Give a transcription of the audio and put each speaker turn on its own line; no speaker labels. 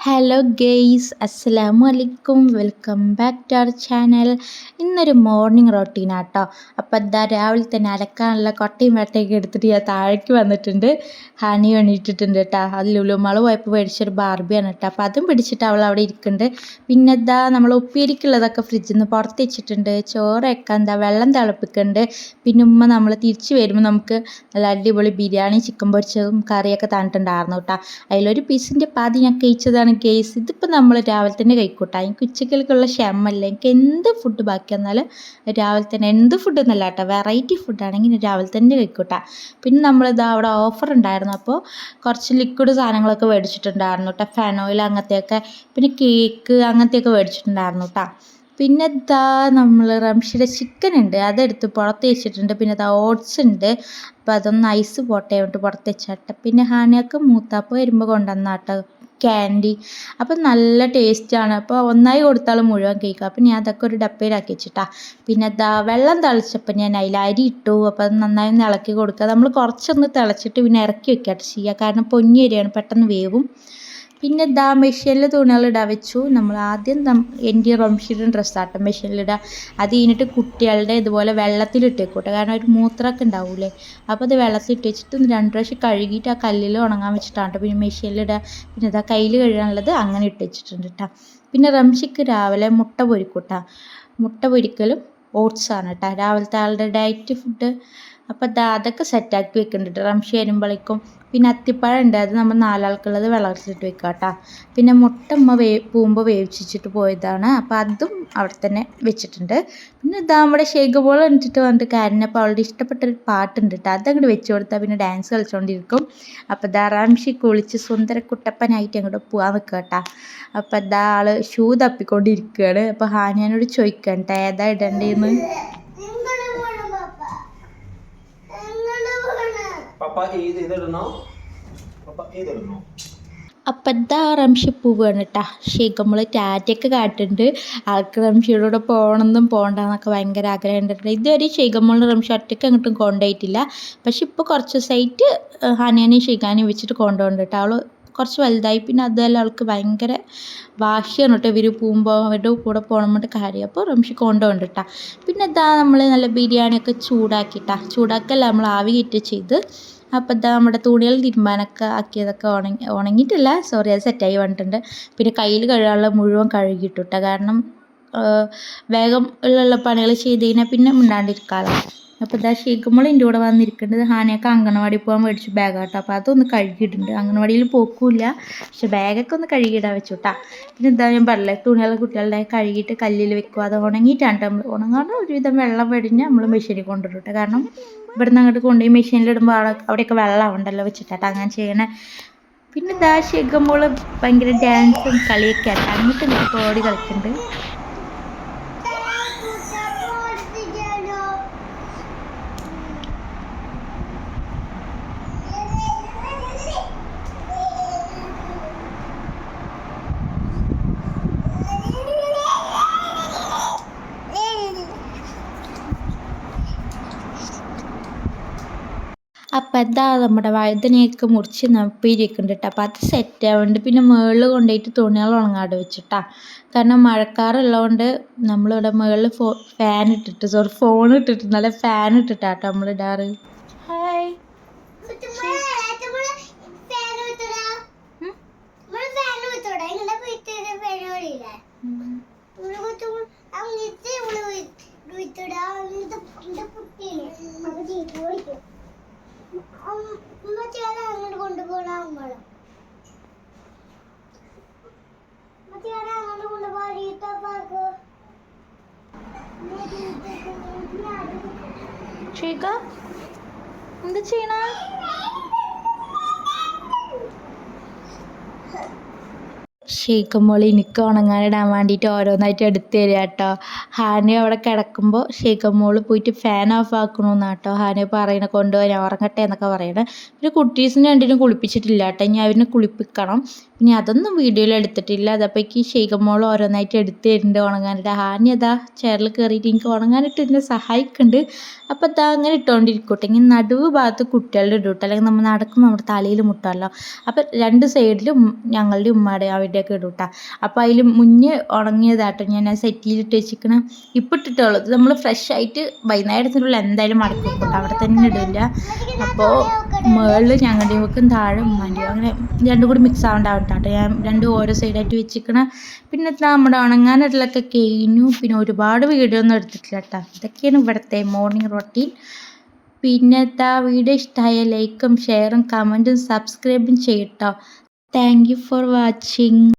Hello guys അസ്സലാമു അലൈക്കും welcome back to our channel ഇന്നൊരു മോർണിംഗ് റൊട്ടീനാട്ടോ അപ്പോൾ എന്താ രാവിലെ തന്നെ അലക്കാനുള്ള കൊട്ടയും വേട്ടയൊക്കെ എടുത്തിട്ട് ഞാൻ താഴേക്ക് വന്നിട്ടുണ്ട്. ഹണി എണീറ്റിട്ടുണ്ട് കേട്ടോ അത് ലുലുമാൾ പോയപ്പോൾ മേടിച്ചൊരു ബാർബിയാണ് കേട്ടോ അപ്പോൾ അതും പിടിച്ചിട്ട് അവൾ അവിടെ ഇരിക്കുന്നുണ്ട്. പിന്നെ എന്താ നമ്മൾ ഉപ്പേരിക്കുള്ളതൊക്കെ ഫ്രിഡ്ജിൽ നിന്ന് പുറത്ത് വെച്ചിട്ടുണ്ട്. വെക്കാൻ എന്താ വെള്ളം തിളപ്പിക്കുന്നുണ്ട്. പിന്നെ ഉമ്മ നമ്മൾ തിരിച്ച് വരുമ്പോൾ നമുക്ക് നല്ല അടിപൊളി ബിരിയാണി ചിക്കൻ പൊരിച്ചതും കറിയൊക്കെ തന്നിട്ടുണ്ടായിരുന്നു കേട്ടോ അതിലൊരു പീസിന്റെ പാതി ഞാൻ കഴിച്ചതാണ് കേസ് ഇതിപ്പോൾ നമ്മൾ രാവിലെ തന്നെ കഴിക്കൂട്ടാ. എനിക്ക് ഉച്ചക്കലേക്കുള്ള ക്ഷമല്ല എനിക്ക് എന്ത് ഫുഡ് ബാക്കി വന്നാലും രാവിലെ തന്നെ എന്ത് ഫുഡ് എന്നല്ല കേട്ടോ. വെറൈറ്റി ഫുഡാണെങ്കിൽ രാവിലെ തന്നെ കഴിക്കൂട്ടാ. പിന്നെ നമ്മളിതാ അവിടെ ഓഫർ ഉണ്ടായിരുന്നു. അപ്പോൾ കുറച്ച് ലിക്വിഡ് സാധനങ്ങളൊക്കെ മേടിച്ചിട്ടുണ്ടായിരുന്നു കേട്ടോ. ഫെനോയിൽ അങ്ങനത്തെയൊക്കെ. പിന്നെ കേക്ക് അങ്ങനത്തെയൊക്കെ മേടിച്ചിട്ടുണ്ടായിരുന്നു കേട്ടോ. പിന്നെ ഇതാ നമ്മൾ റംഷിയുടെ ചിക്കൻ ഉണ്ട്. അതെടുത്ത് പുറത്ത് വെച്ചിട്ടുണ്ട്. പിന്നെ ഇതാ ഓട്സ് ഉണ്ട്. അപ്പോൾ അതൊന്ന് ഐസ് പോട്ടെ കൊണ്ട് പുറത്ത് വെച്ചാട്ടെ. പിന്നെ ഹാനിയൊക്കെ മൂത്താപ്പ് വരുമ്പോൾ കൊണ്ടുവന്നാട്ടോ. ക്യാൻഡി അപ്പം നല്ല ടേസ്റ്റാണ് അപ്പോൾ ഒന്നായി കൊടുത്താൽ മുഴുവൻ കേക്ക് അപ്പം ഞാൻ അതൊക്കെ ഒരു ഡപ്പയിലാക്കി വെച്ചിട്ടാ. പിന്നെ എന്താ വെള്ളം തിളച്ചപ്പോൾ ഞാൻ അതിൽ അരി ഇട്ടു. അപ്പോൾ അത് നന്നായി ഒന്ന് ഇളക്കി കൊടുക്കുക. നമ്മൾ കുറച്ചൊന്ന് തിളച്ചിട്ട് പിന്നെ ഇറക്കി വെക്കുക ചെയ്യുക കാരണം പൊന്നി അരിയാണ് പെട്ടെന്ന് വേവും. പിന്നെ ദാ മെഷീനിൽ തുണികളിടാൻ വെച്ചു. നമ്മൾ ആദ്യം എന്റെ റംഷീന്റെ ഡ്രസ്സാട്ടോ മെഷീനിലിടുക അത് കഴിഞ്ഞിട്ട് കുട്ടികളുടെ ഇതുപോലെ വെള്ളത്തിലിട്ടേക്കൂട്ടെ കാരണം ഒരു മൂത്രമൊക്കെ ഉണ്ടാവൂലേ. അപ്പോൾ അത് വെള്ളത്തിലിട്ട് വെച്ചിട്ട് രണ്ട് പ്രാവശ്യം കഴുകിയിട്ട് ആ കല്ലിൽ ഉണങ്ങാൻ വെച്ചിട്ടാണ് കേട്ടോ. പിന്നെ മെഷീനിലിടുക പിന്നെ ഇതാ കയ്യിൽ കഴുകാനുള്ളത് അങ്ങനെ ഇട്ട് വെച്ചിട്ടുണ്ട് കേട്ടോ. പിന്നെ റംഷിക്ക് രാവിലെ മുട്ട പൊരിക്കൂട്ടാ മുട്ട പൊരിക്കലും ഓട്സാണ് കേട്ടോ. രാവിലത്തെ ആളുടെ ഡയറ്റ് ഫുഡ് അപ്പോൾ ദാ അതൊക്കെ സെറ്റാക്കി വെക്കുന്നുണ്ട് റംഷി വരുമ്പോഴേക്കും പിന്നെ അത്തിപ്പഴം ഉണ്ട്. അത് നമ്മൾ നാലാൾക്കുള്ളത് വെള്ളത്തിലിട്ട് വെക്കുക കേട്ടോ പിന്നെ മുട്ട ഉമ്മ വേ പൂമ്പ് വേവിച്ചിട്ട് പോയതാണ്. അപ്പോൾ അതും അവിടെ തന്നെ വെച്ചിട്ടുണ്ട്. പിന്നെ ഇതാ നമ്മുടെ ഷേക്ക് ബോൾ എന്നിട്ട് വന്നിട്ട് കാരനപ്പോൾ അവളുടെ ഇഷ്ടപ്പെട്ടൊരു പാട്ടുണ്ട് കേട്ടോ അതങ്ങോട്ട് വെച്ച് കൊടുത്താൽ പിന്നെ ഡാൻസ് കളിച്ചുകൊണ്ടിരിക്കും അപ്പോൾ ഇതാ റാംഷി കുളിച്ച് സുന്ദര കുട്ടപ്പനായിട്ട് അങ്ങോട്ട് പോകാൻ നിൽക്കുക കേട്ടോ അപ്പോൾ ഇതാ ആൾ ഷൂ തപ്പിക്കൊണ്ടിരിക്കുകയാണ് അപ്പോൾ ഹാനിയാനോട് ചോദിക്കാം കേട്ടോ ഏതാ ഇടണ്ടേന്ന്?
പപ്പ. ഏത് ഇതിടണോ ഏതിടണോ
അപ്പം എന്താ റംഷി പോവുകയാണ് കേട്ടാ ഷേക്ക് നമ്മൾ ടാറ്റയൊക്കെ കാട്ടുണ്ട്. ആൾക്ക് റംഷിയോട് പോകണമെന്നും പോകണ്ടെന്നൊക്കെ ഭയങ്കര ആഗ്രഹം ഉണ്ടായിരുന്നു ഇതുവരെ ഷേഖമ്മളിന് റംഷി ഒറ്റയ്ക്ക് അങ്ങോട്ടും കൊണ്ടുപോയിട്ടില്ല പക്ഷെ ഇപ്പോൾ കുറച്ച് ദിവസമായിട്ട് ഹനിയനെയും ഷെയ്ഖാനെയും വെച്ചിട്ട് കൊണ്ടുപോകുന്നുണ്ട് കേട്ടോ അവൾ കുറച്ച് വലുതായി. പിന്നെ അതുപോലെ അവൾക്ക് ഭയങ്കര വാശിയാണ് കേട്ടോ ഇവർ പോകുമ്പോൾ അവരുടെ കൂടെ പോകണം എന്നിട്ട് കാര്യം. അപ്പോൾ റംഷി കൊണ്ടുപോകണ്ട കേട്ടോ പിന്നെ ഇതാ നമ്മൾ നല്ല ബിരിയാണിയൊക്കെ ചൂടാക്കിയിട്ടാ ചൂടാക്കല്ല നമ്മൾ ആവി കയറ്റി ചെയ്ത്. അപ്പോൾ ഇതാ നമ്മുടെ തുണികൾ തിരുമ്പാനൊക്കെ ആക്കിയതൊക്കെ ഉണങ്ങി ഉണങ്ങിയിട്ടില്ല. സോറി അത് സെറ്റായി വന്നിട്ടുണ്ട്. പിന്നെ കയ്യിൽ കഴുകാനുള്ള മുഴുവൻ കഴുകിയിട്ടുട്ടോ. കാരണം വേഗം ഉള്ള പണികൾ ചെയ്ത് കഴിഞ്ഞാൽ പിന്നെ മിണ്ടാണ്ടിരിക്കാമല്ലോ അപ്പോൾ ഇതാ ഷീക്കുമ്പോൾ എന്റെ കൂടെ വന്നിരിക്കേണ്ടത് ഹാനിയൊക്കെ അംഗനവാടി പോകാൻ മേടിച്ചു ബാഗാട്ടോ. അപ്പോൾ അതൊന്ന് കഴുകിയിട്ടുണ്ട്. അംഗനവാടിയിൽ പോക്കില്ല. പക്ഷെ ബാഗൊക്കെ ഒന്ന് കഴുകിയിടാൻ വെച്ചു പിന്നെ എന്താ ഞാൻ പറഞ്ഞില്ലേ? തുണികളെ കുട്ടികളുടെ കഴുകിയിട്ട് കല്ലിൽ വെക്കുക അത് ഉണങ്ങിയിട്ടാണ് നമ്മൾ ഉണങ്ങാണ്ട് ഒരുവിധം വെള്ളം വെടിഞ്ഞ് നമ്മൾ മെഷീനിൽ കൊണ്ടുവരും കാരണം ഇവിടുന്ന് അങ്ങോട്ട് കൊണ്ടുപോയി മെഷീനിലിടുമ്പോൾ അവിടെ അവിടെയൊക്കെ വെള്ളം ഉണ്ടല്ലോ വെച്ചിട്ടാട്ടോ അങ്ങനെ ചെയ്യണേ. പിന്നെ ഇതാ ഷെഗുമ്പോൾ ഭയങ്കര ഡാൻസും കളിയൊക്കെ ആയിട്ട് അങ്ങോട്ട് ഇങ്ങോട്ട് ഓടി കളിക്കുന്നുണ്ട് അപ്പം എന്താ നമ്മുടെ വഴുതനയൊക്കെ മുറിച്ച് നപ്പിയിരിക്കുന്നുണ്ട് കേട്ടോ അപ്പോൾ അത് സെറ്റ് ആവുന്നുണ്ട് പിന്നെ മുകളിൽ കൊണ്ടുപോയിട്ട് തുണികൾ ഉണങ്ങാണ്ട് വെച്ചിട്ടാ. കാരണം മഴക്കാറുള്ളതുകൊണ്ട് നമ്മളിവിടെ മുകളിൽ ഫോ ഫാൻ ഇട്ടിട്ട് സോറി ഫോൺ ഇട്ടിട്ട് നല്ല ഫാൻ ഇട്ടിട്ടാട്ടോ നമ്മൾ ഇടാറ് ഹായ് ഷേഖ എന്താ ചെയ്യണ ഷേഖമ്മോൾ എനിക്ക് ഉണങ്ങാനിടാൻ വേണ്ടിയിട്ട് ഓരോന്നായിട്ട് എടുത്ത് തരിക കേട്ടോ. ഹാനി അവിടെ കിടക്കുമ്പോൾ ഷേഖമ്മോൾ പോയിട്ട് ഫാൻ ഓഫ് ആക്കണമെന്നാണ് കേട്ടോ. ഹാനി പറയണ കൊണ്ടുപോയി ഉറങ്ങട്ടെ എന്നൊക്കെ പറയണേ. പിന്നെ കുട്ടീസിനെ രണ്ടിനും കുളിപ്പിച്ചിട്ടില്ല കേട്ടോ. ഇനി അവരിനെ കുളിപ്പിക്കണം. ഇനി അതൊന്നും വീഡിയോയിൽ എടുത്തിട്ടില്ല. അതപ്പോഴേക്ക് ഷേക്കുമ്പോൾ ഓരോന്നായിട്ട് എടുത്ത് തരുന്നുണ്ട് ഉണങ്ങാനിട്ട്. ഹാനി അതാ ചെയറിൽ കയറിയിട്ട് എനിക്ക് ഉണങ്ങാനിട്ട് എന്നെ സഹായിക്കുന്നുണ്ട് അപ്പോൾ അതാ അങ്ങനെ ഇട്ടുകൊണ്ടിരിക്കട്ടെ ഇങ്ങനെ നടുവ് ഭാഗത്ത് കുട്ടികളുടെ ഇടൂട്ടോ. അല്ലെങ്കിൽ നമ്മൾ നടക്കുമ്പോൾ നമ്മുടെ തലയിൽ മുട്ടുമല്ലോ അപ്പോൾ രണ്ട് സൈഡിലും ഞങ്ങളുടെ ഉമ്മയുടെ അവരുടെയൊക്കെ അതിലേക്ക് ഇടും കേട്ടോ അപ്പോൾ അതിൽ മുന്നേ ഉണങ്ങിയതാട്ടോ ഞാൻ ആ സെറ്റിയിലിട്ട് വെച്ചിരിക്കണ ഇപ്പം ഇട്ടിട്ടുള്ളൂ. ഇത് നമ്മൾ ഫ്രഷ് ആയിട്ട് വൈകുന്നേരത്തിനുള്ള എന്തായാലും മടക്കി വെക്കും അവിടെ തന്നെ ഇടില്ല അപ്പോൾ മുകളിൽ ഞങ്ങളുടെയും വെക്കും താഴെ ഉമ്മാന്റെയും അങ്ങനെ രണ്ടും കൂടി മിക്സ് ആവേണ്ടാവട്ടെ കേട്ടോ ഞാൻ രണ്ടും ഓരോ സൈഡായിട്ട് വെച്ചിരിക്കണം പിന്നെ നമ്മുടെ ഉണങ്ങാനുള്ളതൊക്കെ കഴിഞ്ഞു. പിന്നെ ഒരുപാട് വീഡിയോ ഒന്നും എടുത്തിട്ടില്ല കേട്ടോ ഇതൊക്കെയാണ് ഇവിടുത്തെ മോർണിംഗ് റൊട്ടീൻ പിന്നെ ഇതാ വീഡിയോ ഇഷ്ടമായ ലൈക്കും ഷെയറും കമന്റും സബ്സ്ക്രൈബും ചെയ്യട്ടോ താങ്ക് യു ഫോർ വാച്ചിങ്